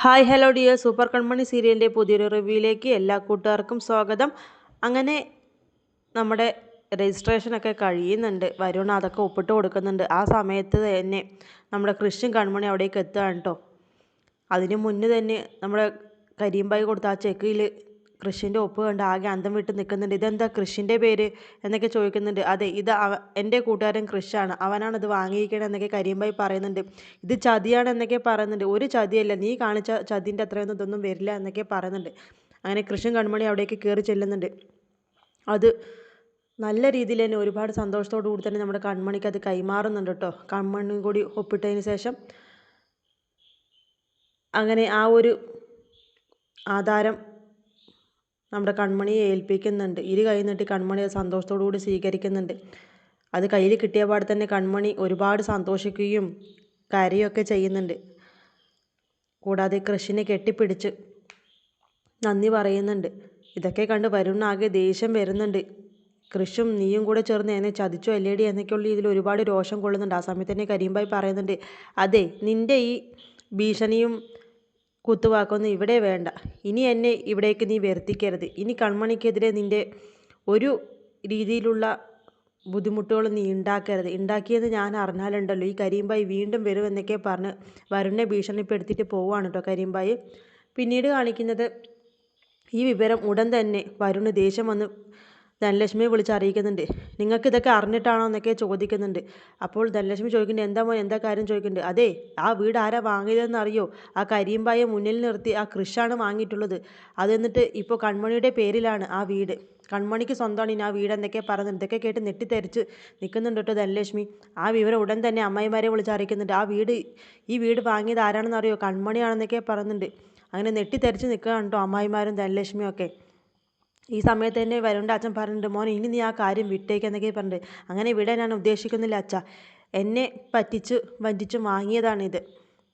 Hi hello dear super Kanmani സീരിയലിന്റെ പുതിയൊരു റിവ്യൂയിലേക്ക് എല്ലാ കൂട്ടുകാർക്കും സ്വാഗതം. അങ്ങനെ നമ്മുടെ രജിസ്ട്രേഷനൊക്കെ കഴിയുന്നുണ്ട്. വരുൺ അതൊക്കെ ഒപ്പിട്ട് കൊടുക്കുന്നുണ്ട്. ആ സമയത്ത് തന്നെ നമ്മുടെ ക്രിസ്ത്യൻ കൺമണി അവിടേക്ക് എത്തുകയാണ് കേട്ടോ അതിന് മുന്നേ തന്നെ നമ്മുടെ കരീംബായി കൊടുത്ത ആ ചെക്കിൽ കൃഷിന്റെ ഒപ്പ് കണ്ട് ആകെ അന്തം വിട്ട് നിൽക്കുന്നുണ്ട്. ഇതെന്താ കൃഷിന്റെ പേര് എന്നൊക്കെ ചോദിക്കുന്നുണ്ട്. അതെ ഇത് അവ എന്റെ കൂട്ടുകാരൻ കൃഷാണ് അവനാണ് ഇത് വാങ്ങിയിരിക്കണത് എന്നൊക്കെ കരിയമ്പായി പറയുന്നുണ്ട്. ഇത് ചതിയാണ് എന്നൊക്കെ പറയുന്നുണ്ട്. ഒരു ചതിയല്ല. നീ കാണിച്ച ചതിന്റെ അത്രയൊന്നും ഇതൊന്നും വരില്ല എന്നൊക്കെ പറയുന്നുണ്ട്. അങ്ങനെ കൃഷ്ണൻ കൺമണി അവിടേക്ക് കയറി ചെല്ലുന്നുണ്ട്. അത് നല്ല രീതിയിൽ തന്നെ ഒരുപാട് സന്തോഷത്തോടു കൂടി തന്നെ നമ്മുടെ കൺമണിക്ക് അത് കൈമാറുന്നുണ്ട് കേട്ടോ. കൺമണി കൂടി ഒപ്പിട്ടതിന് ശേഷം അങ്ങനെ ആ ഒരു ആധാരം നമ്മുടെ കൺമണിയെ ഏൽപ്പിക്കുന്നുണ്ട്. ഇരു കൈ നീട്ടി കൺമണി അത് കൂടി സ്വീകരിക്കുന്നുണ്ട്. അത് കയ്യിൽ കിട്ടിയ പാടെ തന്നെ കൺമണി ഒരുപാട് സന്തോഷിക്കുകയും കരയൊക്കെ ചെയ്യുന്നുണ്ട്. കൂടാതെ കൃഷിനെ കെട്ടിപ്പിടിച്ച് നന്ദി പറയുന്നുണ്ട്. ഇതൊക്കെ കണ്ട് വരുണാകെ ദേഷ്യം വരുന്നുണ്ട്. കൃഷും നീയും കൂടെ ചേർന്ന് എന്നെ ചതിച്ചോ അല്ലേടി എന്നൊക്കെയുള്ള ഇതിൽ ഒരുപാട് രോഷം കൊള്ളുന്നുണ്ട്. ആ സമയത്ത് തന്നെ കരീംബായി പറയുന്നുണ്ട് അതെ നിന്റെ ഈ ഭീഷണിയും കുത്തുവാക്കൊന്നും ഇവിടെ വേണ്ട. ഇനി എന്നെ ഇവിടേക്ക് നീ വരുത്തിക്കരുത് ഇനി കൺമണിക്കെതിരെ നിന്റെ ഒരു രീതിയിലുള്ള ബുദ്ധിമുട്ടുകളും നീ ഉണ്ടാക്കരുത് ഉണ്ടാക്കിയെന്ന് ഞാൻ അറിഞ്ഞാലുണ്ടല്ലോ. ഈ കരീംബായി വീണ്ടും വരുമെന്നൊക്കെ പറഞ്ഞ് വരുണിനെ ഭീഷണിപ്പെടുത്തിയിട്ട് പോവുകയാണ് കേട്ടോ കരീംബായി. പിന്നീട് കാണിക്കുന്നത് ഈ വിവരം ഉടൻ തന്നെ വരുണ് ദേഷ്യം വന്ന് ധനലക്ഷ്മിയെ വിളിച്ച് അറിയിക്കുന്നുണ്ട് നിങ്ങൾക്ക് ഇതൊക്കെ അറിഞ്ഞിട്ടാണോ എന്നൊക്കെ ചോദിക്കുന്നുണ്ട്. അപ്പോൾ ധനലക്ഷ്മി ചോദിക്കുന്നുണ്ട് എന്താ മോൻ എന്താ കാര്യം? ചോദിക്കുന്നുണ്ട്. അതെ ആ വീട് ആരാ വാങ്ങിയതെന്ന് അറിയോ? ആ കരിയമ്പായ മുന്നിൽ നിർത്തി ആ കൃഷാണ് വാങ്ങിയിട്ടുള്ളത്. അത് എന്നിട്ട് ഇപ്പോൾ കൺമണിയുടെ പേരിലാണ് ആ വീട്. കൺമണിക്ക് സ്വന്തമാണ് ഇനി ആ വീട് എന്തൊക്കെ പറയുന്നത് ഇതൊക്കെ കേട്ട് നെട്ടിത്തെരിച്ച് നിൽക്കുന്നുണ്ട് കേട്ടോ ധനലക്ഷ്മി. ആ വിവരം ഉടൻ തന്നെ അമ്മായിമാരെ വിളിച്ച് അറിയിക്കുന്നുണ്ട് ആ വീട് ഈ വീട് വാങ്ങിയത് ആരാണെന്ന് അറിയോ? കൺമണിയാണെന്നൊക്കെ പറയുന്നുണ്ട്. അങ്ങനെ നെട്ടിത്തെരിച്ച് നിൽക്കുകയാണ് കേട്ടോ അമ്മായിമാരും ധനലക്ഷ്മിയും ഒക്കെ. ഈ സമയത്ത് തന്നെ വരുണ്ട. അച്ഛൻ പറഞ്ഞിട്ടുണ്ട് മോൻ ഇനി നീ ആ കാര്യം വിട്ടേക്കെന്നൊക്കെ പറഞ്ഞിട്ട് അങ്ങനെ വിടാൻ ഞാൻ ഉദ്ദേശിക്കുന്നില്ല അച്ഛ. എന്നെ പറ്റിച്ച് വഞ്ചിച്ച് വാങ്ങിയതാണിത്.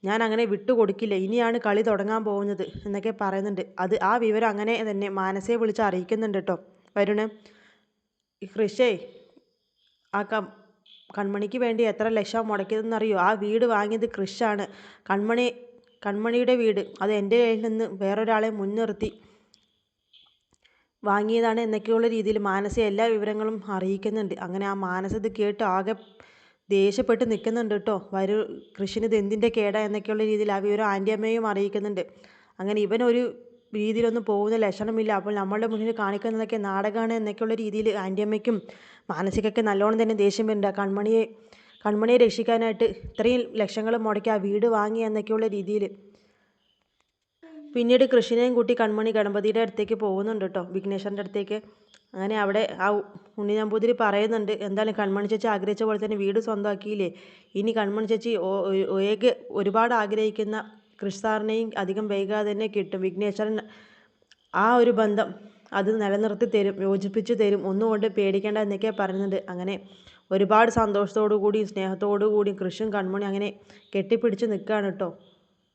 ഞാൻ അങ്ങനെ വിട്ടു കൊടുക്കില്ല. ഇനിയാണ് കളി തുടങ്ങാൻ പോകുന്നത് എന്നൊക്കെ പറയുന്നുണ്ട്. അത് ആ വിവരം അങ്ങനെ തന്നെ മാനസയെ വിളിച്ച് അറിയിക്കുന്നുണ്ട് കേട്ടോ. വരുണ്. കൃഷേ ആ ക കൺമണിക്ക് വേണ്ടി എത്ര ലക്ഷം മുടക്കിയതെന്നറിയോ? ആ വീട് വാങ്ങിയത് കൃഷാണ് കൺമണി കൺമണിയുടെ വീട്. അത് എന്റെ കയ്യിൽ നിന്ന് വേറൊരാളെ മുൻനിർത്തി വാങ്ങിയതാണ് എന്നൊക്കെയുള്ള രീതിയിൽ മാനസ എല്ലാ വിവരങ്ങളും അറിയിക്കുന്നുണ്ട്. അങ്ങനെ ആ മാനസ ഇത് കേട്ട് ആകെ ദേഷ്യപ്പെട്ട് നിൽക്കുന്നുണ്ട് കേട്ടോ. വരൂ കൃഷിന് ഇത് എന്തിന്റെ കേടാ എന്നൊക്കെയുള്ള രീതിയിൽ ആ വിവരം ആന്റിയമ്മയും അറിയിക്കുന്നുണ്ട്. അങ്ങനെ ഇവനൊരു രീതിയിലൊന്നും പോകുന്ന ലക്ഷണമില്ല. അപ്പോൾ നമ്മളുടെ മുന്നിൽ കാണിക്കുന്നതൊക്കെ നാടകമാണ് എന്നൊക്കെയുള്ള രീതിയിൽ ആന്റിയമ്മയ്ക്കും മാനസികൊക്കെ നല്ലോണം തന്നെ ദേഷ്യം വരുന്നുണ്ട്. കൺമണിയെ കൺമണിയെ രക്ഷിക്കാനായിട്ട് ഇത്രയും ലക്ഷങ്ങൾ മുടക്കി ആ വീട് വാങ്ങി എന്നൊക്കെയുള്ള രീതിയിൽ പിന്നീട് കൃഷ്ണനെയും കൂട്ടി കൺമണി ഗണപതിയുടെ അടുത്തേക്ക് പോകുന്നുണ്ട് കേട്ടോ വിഘ്നേശ്വരന്റെ അടുത്തേക്ക്. അങ്ങനെ അവിടെ ആ ഉണ്ണി നമ്പൂതിരി പറയുന്നുണ്ട് എന്തായാലും കൺമണി ചേച്ചി ആഗ്രഹിച്ച പോലെ തന്നെ വീട് സ്വന്തമാക്കിയില്ലേ? ഇനി കൺമണി ചേച്ചി ഏക ഒരുപാട് ആഗ്രഹിക്കുന്ന കൃഷി സാറിനെയും അധികം വൈകാതെ തന്നെ കിട്ടും. വിഘ്നേശ്വരൻ ആ ഒരു ബന്ധം അത് നിലനിർത്തി തരും യോജിപ്പിച്ച് തരും. ഒന്നുകൊണ്ട് പേടിക്കേണ്ട എന്നൊക്കെ പറയുന്നുണ്ട്. അങ്ങനെ ഒരുപാട് സന്തോഷത്തോടു കൂടി സ്നേഹത്തോടു കൂടി കൃഷിയും കൺമണി അങ്ങനെ കെട്ടിപ്പിടിച്ച് നിൽക്കുകയാണ് കേട്ടോ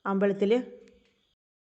അമ്പലത്തിൽ